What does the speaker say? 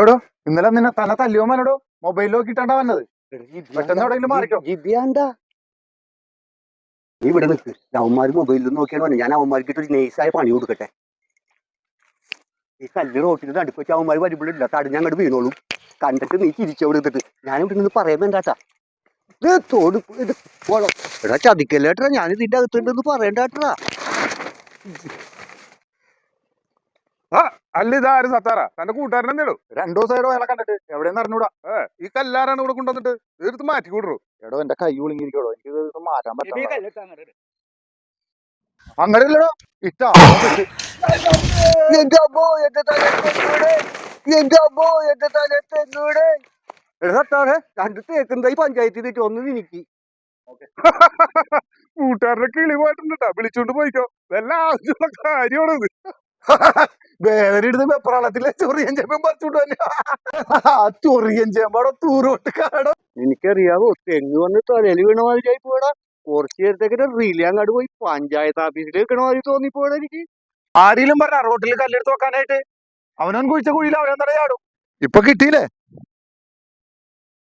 എടോ ഇന്നലെ നിന്നെ തന്നെ തല്ലിയോ മനോടോ മൊബൈൽ നോക്കിട്ടാണ്ടാ വന്നത്. പെട്ടെന്ന് എവിടെയെങ്കിലും മാറിക്കോ. ജിബിയാണ്ട നീ ഇവിടെ നിൽക്ക് അവന്മാര് മൊബൈലിൽ നോക്കിയാണ് പറഞ്ഞു ഞാൻ അവന്മാർക്ക് ഒരു നൈസായ പണി കൊടുക്കട്ടെ. ഈ കല്ല് റോട്ടിൽ നടുക്ക് വെച്ച് അവന്മാർ വരുമ്പോഴില്ല. തടഞ്ഞ് അങ്ങോട്ട് വീണോളൂ. കണ്ടിട്ട് നീ തിരിച്ചവിടെ എടുത്തിട്ട് ഞാൻ ഇവിടെ നിന്ന് പറയാൻ വേണ്ടാട്ടാ ഇത് തോട് ഇത്. പോണം എടാ ചതിക്കല്ലേട്ടാ ഞാൻ ഇതിന്റെ അകത്തുണ്ടെന്ന് പറയണ്ടാട്ടാ അല്ല ആരും? സത്താറ? തന്റെ കൂട്ടുകാരൻ എന്തെടോ രണ്ടോ സൈഡോ അയാളെ കണ്ടിട്ട്. എവിടെയെന്ന് അറിഞ്ഞൂടാ? ഈ കല്ലാരാണ് ഇവിടെ കൊണ്ടുവന്നിട്ട്. തീർത്ത് മാറ്റി കൂടറു എടോ എന്റെ കൈ ഒളിങ്ങിരിക്കടോ എനിക്ക് ഇത് മാറ്റാൻ പറ്റില്ല അങ്ങനെയല്ലടോ. ഇട്ടാ. എന്റെ അമ്മോ എന്റെ തലത്തെന്നൂടെ എന്റെ അമ്മോ എന്റെ തലത്തെന്നൂടെ എടാ സത്താറേ രണ്ട് തേക്കുണ്ടായി പഞ്ചായത്തിൽ നിന്ന് ഒന്ന് നിനിക്ക് കൂട്ടുകാരനെ കിളി പോയിട്ടുണ്ട് വിളിച്ചോണ്ട് പോയിക്കോ. വല്ല ആവശ്യമുള്ള കാര്യമാണ് ഇത് വേദന ഇടുന്ന വെപ്രാളത്തിലെ ചൊറിയൻ ചേമ്പം പറിച്ചുകൊണ്ട് തന്നെ ചൊറിയൻ ചേമ്പാടോ തൂരോട്ട് കാടോ. എനിക്കറിയാവോ തെങ്ങ് വന്ന് തലയിൽ വീണ മാതിരി പോടാ കുറച്ച് നേരത്തേക്ക് റീലി അങ്ങോട്ട് പോയി. പഞ്ചായത്ത് ഓഫീസിൽ വെക്കണ മാതിരി തോന്നിപ്പോടാ എനിക്ക്. ആരെങ്കിലും പറഞ്ഞ റോട്ടിൽ കല്ലെടുത്ത് വെക്കാനായിട്ട്? അവനവൻ കുഴിച്ച കുഴിയിൽ അവനെന്താ ചാടും ഇപ്പൊ കിട്ടിയില്ലേ?